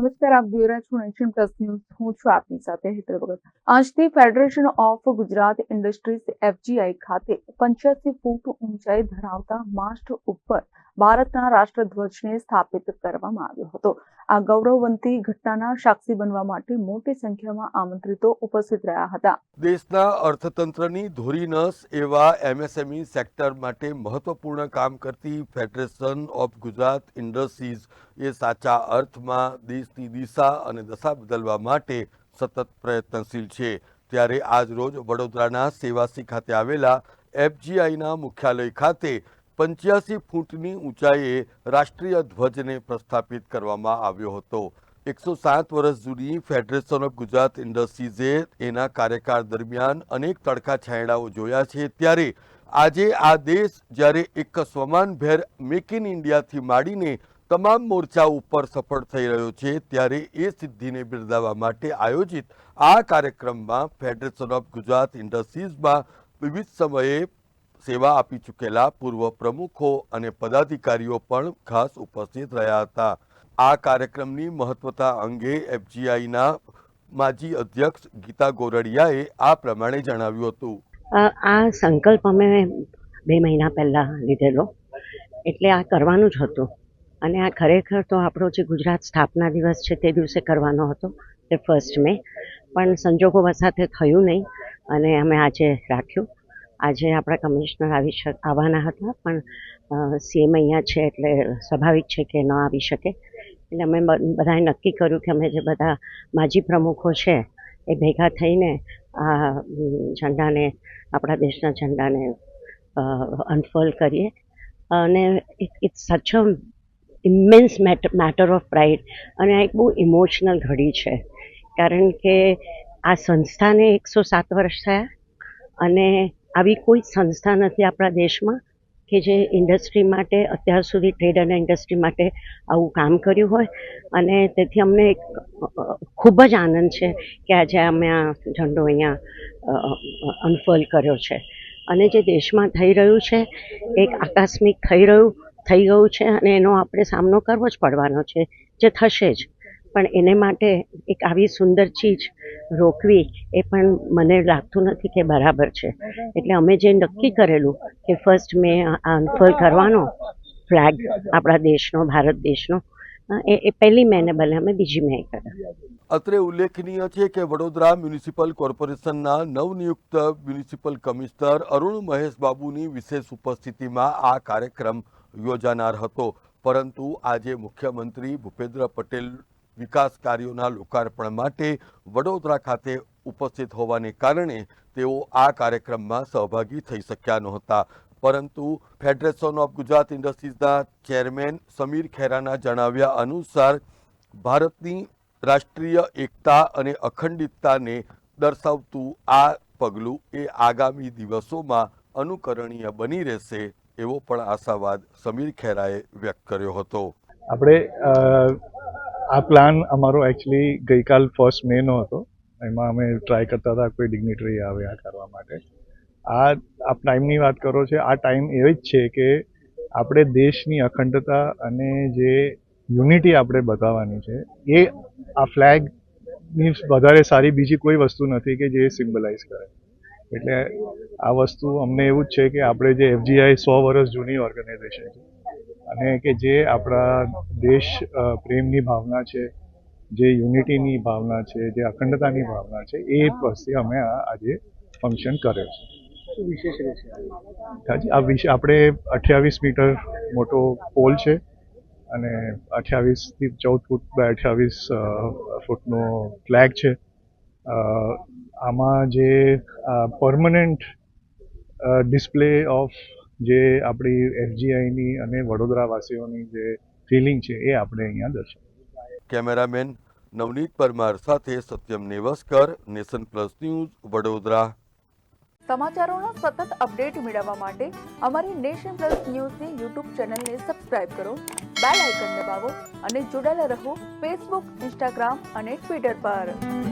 નમસ્કાર, આપ જોઈ રહ્યા છો નેશન પ્લસ ન્યૂઝ હું છું આપની સાથે હેતલ ભગત. આજથી federation of Gujarat industries FGI ખાતે પંચ્યાસી ફૂટ ઊંચાઈ ધરાવતા માસ્ટ ઉપર ભારતના રાષ્ટ્રધ્વજને સ્થાપિત કરવામાં આવ્યો હતો. આ ગૌરવવંતી ઘટનાના સાક્ષી બનવા માટે મોટી સંખ્યામાં આમંત્રિતો ઉપસ્થિત રહ્યા હતા. દેશના અર્થતંત્રની ધોરીનસ એવા એમએસએમઈ સેક્ટર માટે મહત્વપૂર્ણ કામ કરતી ફેડરેશન ઓફ ગુજરાત ઇન્ડસ્ટ્રીઝ એ સાચા અર્થમાં દેશની દિશા અને દશા બદલવા માટે સતત પ્રયત્નશીલ છે. ત્યારે આજ રોજ વડોદરાના સેવાસી ખાતે આવેલા એફજીઆઈના મુખ્યાલય ખાતે પંચ્યાસી ફૂટની ઊંચાઈએ રાષ્ટ્રીય ધ્વજને પ્રસ્થાપિત કરવામાં આવ્યો હતો. એકસો સાત વર્ષ જૂની ફેડરેશન ઓફ ગુજરાત ઇન્ડસ્ટ્રીઝે એના કાર્યકાળ દરમિયાન અનેક તડકા છાંયડાઓ જોયા છે. ત્યારે આજે આ દેશ જ્યારે એક સ્વમાનભેર મેક ઇન ઇન્ડિયાથી માંડીને તમામ મોરચા ઉપર સફળ થઈ રહ્યો છે, ત્યારે એ સિદ્ધિને બિરદાવવા માટે આયોજિત આ કાર્યક્રમમાં ફેડરેશન ઓફ ગુજરાત ઇન્ડસ્ટ્રીઝમાં વિવિધ સમયે સેવા આપી ચૂકેલા પૂર્વ પ્રમુખો અને પદાધિકારીઓ પણ ખાસ ઉપસ્થિત રહ્યા હતા. આ કાર્યક્રમની મહત્વતા અંગે એફજીઆઈના માજી અધ્યક્ષ ગીતા ગોરડિયાએ આ પ્રમાણે જણાવ્યું હતું. આ સંકલ્પ અમે બે મહિના પહેલાં લીધેલો. એટલે આ કરવાનું જ હતું. અને આ ખરેખર તો આપણો જે ગુજરાત સ્થાપના દિવસ છે તે દિવસે કરવાનો હતો, તે ફર્સ્ટ મે પણ સંજોગો વસાતે થયું નહીં અને અમે આજે રાખ્યું. આજે આપણા કમિશનર આવી આવવાના હતા, પણ સીએમ અહીંયા છે એટલે સ્વાભાવિક છે કે ન આવી શકે. એટલે અમે બધાએ નક્કી કર્યું કે અમે જે બધા માજી પ્રમુખો છે એ ભેગા થઈને આ ઝંડાને, આપણા દેશના ઝંડાને અનફોલ્ડ કરીએ. અને it's such a immense matter of pride અને આ એક બહુ ઇમોશનલ ઘડી છે. કારણ કે આ સંસ્થાને એકસો સાત વર્ષ થયા અને આવી કોઈ સંસ્થા નથી આપણા દેશમાં કે જે ઇન્ડસ્ટ્રી માટે અત્યાર સુધી ટ્રેડ અને ઇન્ડસ્ટ્રી માટે આવું કામ કર્યું હોય. અને તેથી અમને એક ખૂબ જ આનંદ છે કે આજે અમે આ ઝંડો અહીંયા અનફોલ કર્યો છે. અને જે દેશમાં થઈ રહ્યું છે, એક આકસ્મિક થઈ રહ્યું, થઈ ગયું છે અને એનો આપણે સામનો કરવો જ પડવાનો છે. જે થશે જ. પણ એને માટે એક આવી સુંદર ચીજ રોકવી એ પણ મને લાગતું નથી કે બરાબર છે. એટલે અમે જે નક્કી કરેલું કે ફર્સ્ટ મે અનફોલ્ડ કરવાનો ફ્લેગ આપણા દેશનો, ભારત દેશનો એ એ પહેલી મેને બદલે અમે બીજી મે કર્યા. અત્રે ઉલ્લેખનીય છે કે વડોદરા મ્યુનિસિપલ કોર્પોરેશનના નવનિયુક્ત મ્યુનિસિપલ કમિશનર અરુણ મહેશ બાબુની વિશેષ ઉપસ્થિતિમાં આ કાર્યક્રમ યોજાનાર હતો. પરંતુ આજે મુખ્યમંત્રી ભૂપેન્દ્ર પટેલ વિકાસ કાર્યોના લોકાર્પણ માટે વડોદરા ખાતે ઉપસ્થિત હોવાને કારણે તેઓ આ કાર્યક્રમમાં સહભાગી થઈ શક્યા નહોતા. પરંતુ ફેડરેશન ઓફ ગુજરાત ઇન્ડસ્ટ્રીઝના ચેરમેન સમીર ખેરાના જણાવ્યા અનુસાર, ભારતની રાષ્ટ્રીય એકતા અને અખંડિતતાને દર્શાવતું આ પગલું એ આગામી દિવસોમાં અનુકરણીય બની રહેશે એવો પણ આશાવાદ સમીર ખેરાએ વ્યક્ત કર્યો હતો. આપણે આ પ્લાન અમારો એકચ્યુઅલી ગઈકાલ ફર્સ્ટ મેનો હતો. એમાં અમે ટ્રાય કરતા હતા કોઈ ડિગ્નિટરી આવે આ કરવા માટે. આ, આપ ટાઈમની વાત કરો છો, આ ટાઈમ એવી જ છે કે આપણે દેશની અખંડતા અને જે યુનિટી આપણે બતાવવાની છે, એ આ ફ્લેગની વધારે સારી બીજી કોઈ વસ્તુ નથી કે જે સિમ્બલાઇઝ કરે. એટલે આ વસ્તુ અમને એવું જ છે કે આપણે જે એફજીઆઈ સો વર્ષ જૂની ઓર્ગેનાઇઝેશન છે અને કે જે આપણા દેશ પ્રેમની ભાવના છે જે યુનિટીની ભાવના છે જે અખંડતાની ભાવના છે એ વસ્તુ અમે આજે ફંક્શન કર્યો છે. હાજી, આ વિશે આપણે અઠ્યાવીસ મીટર મોટો પોલ છે અને અઠ્યાવીસથી ચૌદ ફૂટ બાય અઠ્યાવીસ ફૂટનો ફ્લેગ છે. આમાં જે પરમનન્ટ ડિસ્પ્લે ઓફ જે આપણી એફજીઆઈની અને વડોદરાવાસીઓની જે ફિલિંગ છે એ આપણે અહીંયા દર્શાવી કેમેરામેન નવનીત પરમાર સાથે Satyam Nevaskar nation plus news Vadodara. સમાચારોના સતત અપડેટ મેળવવા માટે અમારી નેશન પ્લસ ન્યૂઝની યુટ્યુબ ચેનલને સબસ્ક્રાઇબ કરો બેલ આઇકન દબાવો અને જોડાયેલા રહો ફેસબુક ઇન્સ્ટાગ્રામ અને ટ્વિટર પર.